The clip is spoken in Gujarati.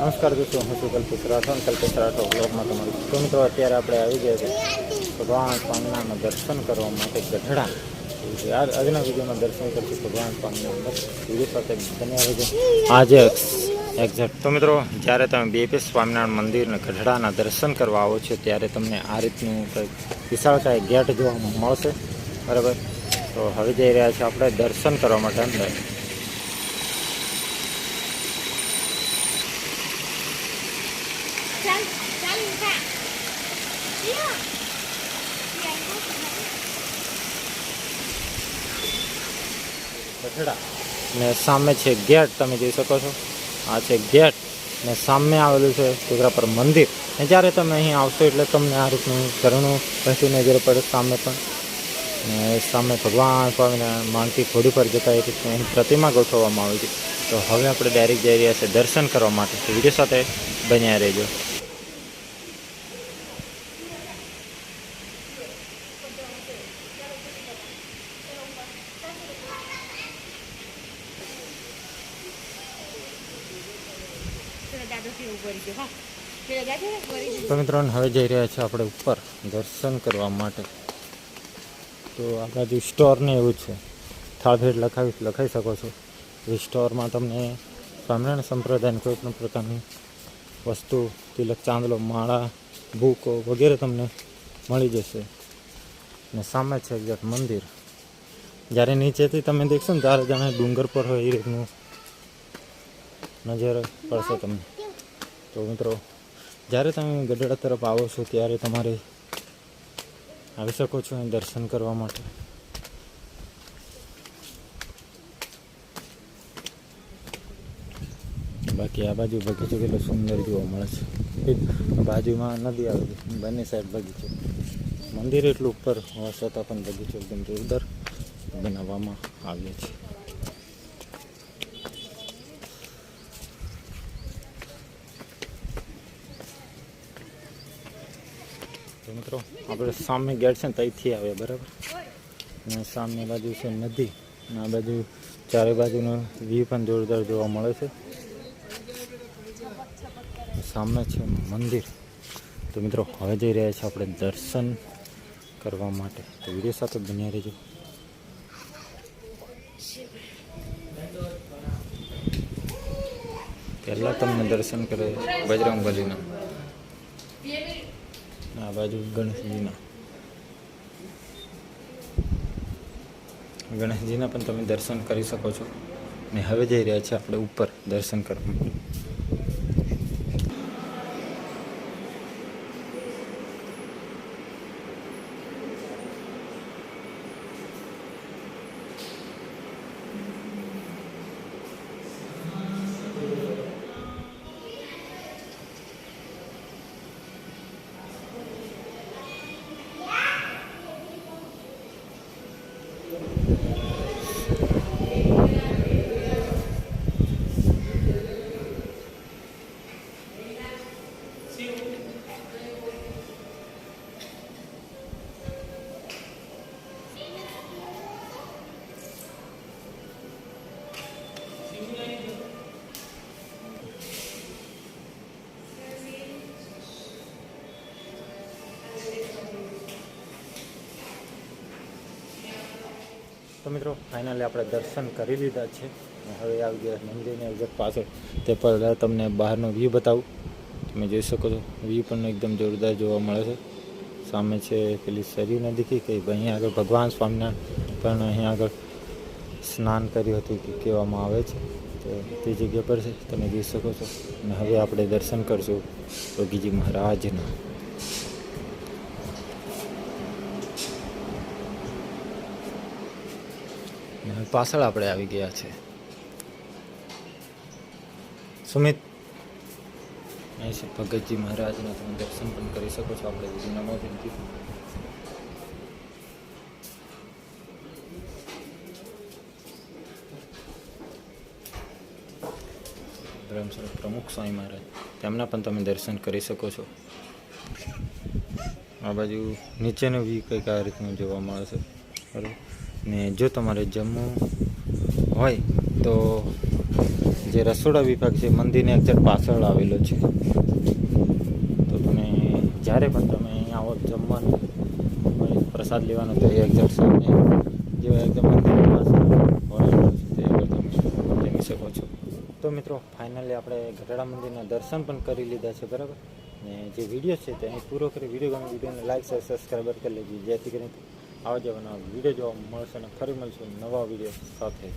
નમસ્કાર દોસ્તો, હું છું કલ્પેશ રાઠોડ. કલ્પેશ રાઠોડ બ્લોગમાં તમારું તો મિત્રો, અત્યારે આપણે આવી ગયા છે ભગવાન સ્વામિનારાયણના દર્શન કરવા માટે ગઢડા. આજના વિડીયોમાં દર્શન કરશું ભગવાન સ્વામિનારાયણ વીડિયો સાથે બન્યા આજે એક્ઝેક્ટ તો મિત્રો, જ્યારે તમે બીએપી સ્વામિનારાયણ મંદિરને ગઢડાના દર્શન કરવા આવો છો, ત્યારે તમને આ રીતનું કંઈક વિશાળકાય ગેટ જોવા મળશે. બરાબર? તો હવે જઈ રહ્યા છીએ આપણે દર્શન કરવા માટે અંદર. ચાલ ચાલ ઉઠા લ્યો બઠડા ને સામે છે ગેટ, તમે જોઈ શકો છો. આ છે ગેટ. ને સામે આવેલું છે ટુકડા પર મંદિર. ને જ્યારે તમે અહીં આવશો એટલે તમને આ રીતનું ઝરણું વહેતું નજર પડે સામે પણ. ને સામે ભગવાન સ્વામીના માનતી ઘોડી પર જતા એ રીતની અહીં પ્રતિમા ગોઠવવામાં આવી છે. તો હવે આપણે ડાયરેક્ટ જઈ રહ્યા છીએ દર્શન કરવા માટે. વીડિયો સાથે બન્યા રહેજો પેલા દાદો થી ઊભો રહી ગયો હા પેલા દાદો ને ઊભો રહી તો મિત્રો હવે જઈ રહ્યા છે આપણે ઉપર દર્શન કરવા માટે. તો આ બાજુ સ્ટોરને એવું છે. થાળભેટ લખાવી લખાઈ શકો છો. એ સ્ટોરમાં તમને સ્વામિનારાયણ સંપ્રદાયની કોઈ પણ પ્રકારની વસ્તુ, તિલક, ચાંદલો, માળા, બુકો વગેરે તમને મળી જશે. ને સામે છે એક્ઝેક્ટ મંદિર. જ્યારે નીચેથી તમે દેખશો ને ત્યારે જાણે ડુંગર પર હોય એ રીતનું નજર પડશે તમને. તો મિત્રો, જ્યારે તમે ગઢડા તરફ આવો છો, ત્યારે તમારે આવી શકો છો અહીં દર્શન કરવા માટે. બાકી આ બાજુ બગીચો કેટલો સુંદર જોવા મળે છે. બાજુમાં નદી આવે છે, બંને સાઈડ બગીચો. મંદિર એટલું ઉપર હોવા છતાં પણ બગીચો એકદમ જોરદાર બનાવવામાં આવ્યો છે તો મિત્રો, આપણે સામે ગેટ છે ને ત્યાંથી આવે, બરાબર? અને સામે બાજુ છે નદી. અને આ બાજુ ચારે બાજુનો વ્યૂ પણ જોરદાર જોવા મળે છે. સામે છે મંદિર. તો મિત્રો, હવે જઈ રહ્યા છીએ આપણે દર્શન કરવા માટે. તો વીડિયો સાથે બન્યા રહેજો. પહેલાં તમને દર્શન કરે બજરંગ બલીના આ બાજુ ગણેશજીના. ગણેશજીના પણ તમે દર્શન કરી શકો છો. ને હવે જઈ રહ્યા છે આપણે ઉપર દર્શન કરવા. તો મિત્રો ફાઇનલી આપણે દર્શન કરી લીધા છે. હવે આવી ગયા મંદિરની એક્ઝેક્ટ પાછળ. તે પહેલાં તમને બહારનો વ્યૂ બતાવું. તમે જોઈ શકો છો વ્યૂ પણ એકદમ જોરદાર જોવા મળે છે. સામે છે પેલી સરયુ નદી કે અહીંયા અહીં આગળ ભગવાન સ્વામિનારાયણ પણ અહીંયા આગળ સ્નાન કર્યું હતું કે કહેવામાં આવે છે. તો તે જગ્યા પર છે, તમે જોઈ શકો છો. અને હવે આપણે દર્શન કરશું. યોગીજી મહારાજના અને હવે પાછળ આપણે આવી ગયા છે. સુમિત, અહીં છે ભગતજી મહારાજના તમે દર્શન પણ કરી શકો છો, આપણે વિધિના માધ્યમથી ધર્મશાળા પ્રમુખ સ્વામી મહારાજ, તેમના પણ તમે દર્શન કરી શકો છો. આ બાજુ નીચેનો વ્યૂ કંઈક આ રીતનું જોવા મળે છે. બરાબર? ને જો તમારે જમવું હોય તો જે રસોડા વિભાગ છે, મંદિરની એક્ઝેક્ટ પાછળ આવેલો છે. તો તમે જ્યારે પણ તમે અહીંયા આવો જમવાનું પ્રસાદ લેવાનો તો એ એક્ઝેક્ટ સામે જે એકદમ મંદિરની પાછળ તમે જમી શકો છો. તો મિત્રો ફાઇનલી આપણે ગઢડા મંદિરના દર્શન પણ કરી લીધા છે, બરાબર? ને જે વીડિયો છે, તે અહીં પૂરો કરી વીડિયો ગમે વિડીયોને લાઈક શેર સબસ્ક્રાઈબર કરી લેજો. જેથી કરીને આવા જેવાના વીડિયો જોવા મળશે અને ફરી મળશું નવા વીડિયો સાથે.